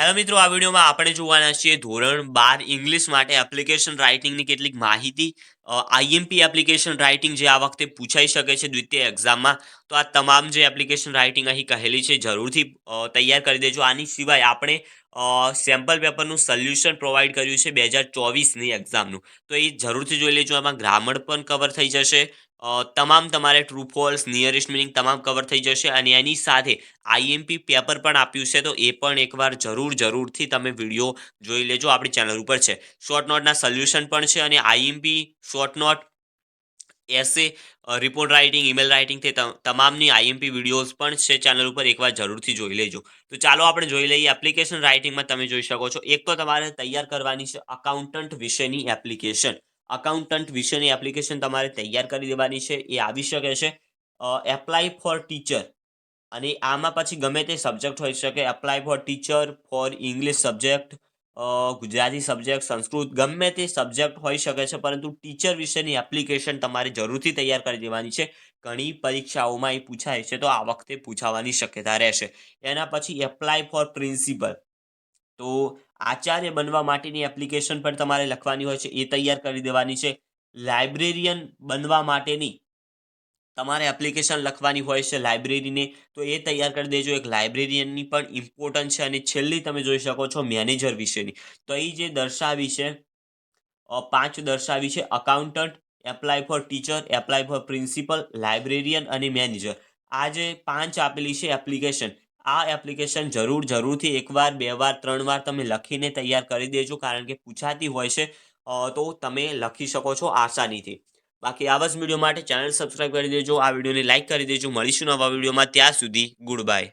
Hello મિત્રો, આ વિડીયોમાં આપણે જોવાના છીએ ધોરણ બાર ઇંગ્લિશ માટે એપ્લિકેશન રાઇટિંગની કેટલીક માહિતી. આઈએમપી એપ્લિકેશન રાઇટિંગ જે આ વખતે પૂછાઈ શકે છે દ્વિતીય એક્ઝામમાં તો આ તમામ જે એપ્લિકેશન રાઇટિંગ અહીં કહેલી છે, જરૂરથી તૈયાર કરી દેજો. આની સિવાય આપણે સેમ્પલ પેપરનું સોલ્યુશન પ્રોવાઈડ કર્યું છે બે હજાર ચોવીસની એક્ઝામનું તો એ જરૂરથી જોઈ લેજો એમાં ગ્રામર પણ કવર થઈ જશે. તમામ તમારે ટ્રુ ફોલ્સ નિયરેસ્ટ મિનિંગ તમામ કવર થઈ જશે અને એની સાથે આઈએમપી પેપર પણ આપ્યું છે. તો એ પણ એકવાર જરૂર, જરૂરથી તમે વીડિયો જોઈ લેજો. આપણી ચેનલ ઉપર છે. શોર્ટ નોટના સોલ્યુશન પણ છે અને IMP short note essay report writing email writing તમામની આઈએમપી વિડીયોઝ પણ છે ચેનલ ઉપર. એકવાર જરૂરથી જોઈ લેજો. તો ચાલો આપણે જોઈ લઈએ એપ્લિકેશન રાઇટિંગમાં તમે જોઈ શકો છો. એક તો તમારે તૈયાર કરવાની છે અકાઉન્ટન્ટ વિશેની એપ્લિકેશન અકાઉન્ટન્ટ વિશેની એપ્લિકેશન તમારે તૈયાર કરી દેવાની છે, એ આવી શકે છે. એપ્લાય ફોર ટીચર અને આમાં પછી ગમે તે સબ્જેક્ટ હોઈ શકે apply for teacher for English subject Gujarati subject Sanskrit, ગમે તે સબ્જેક્ટ હોઈ શકે છે, પરંતુ ટીચર વિશેની એપ્લિકેશન તમારે જરૂરથી તૈયાર કરી દેવાની છે. ઘણી પરીક્ષાઓમાં એ પૂછાય છે, તો આ વખતે પૂછાવાની શક્યતા રહેશે. એના પછી એપ્લાય ફોર પ્રિન્સિપલ તો આચાર્ય બનવા માટેની એપ્લિકેશન પણ તમારે લખવાની હોય છે. એ તૈયાર કરી દેવાની છે. લાઇબ્રેરિયન બનવા માટેની તમારે એપ્લિકેશન લખવાની હોય છે લાઇબ્રેરીને તો એ તૈયાર કરી દેજો. એક લાઇબ્રેરિયનની પણ ઇમ્પોર્ટન્ટ છે અને છેલ્લી તમે જોઈ શકો છો મેનેજર વિશેની. તો એ જે દર્શાવી છે પાંચ દર્શાવી છે. Accountant apply for teacher apply for principal librarian અને મેનેજર આ જે પાંચ આપેલી છે એપ્લિકેશન આ એપ્લિકેશન જરૂર, જરૂરથી એકવાર, બે વાર, ત્રણ વાર તમે લખીને તૈયાર કરી દેજો, કારણ કે પૂછાતી હોય છે તો તમે લખી શકો છો આસાનીથી. બાકી આવા જ વીડિયો માટે ચેનલ સબસ્ક્રાઇબ કરી દેજો, આ વિડીયોને લાઇક કરી દેજો, મળીશું નવા વિડીયોમાં, ત્યાં સુધી ગુડ બાય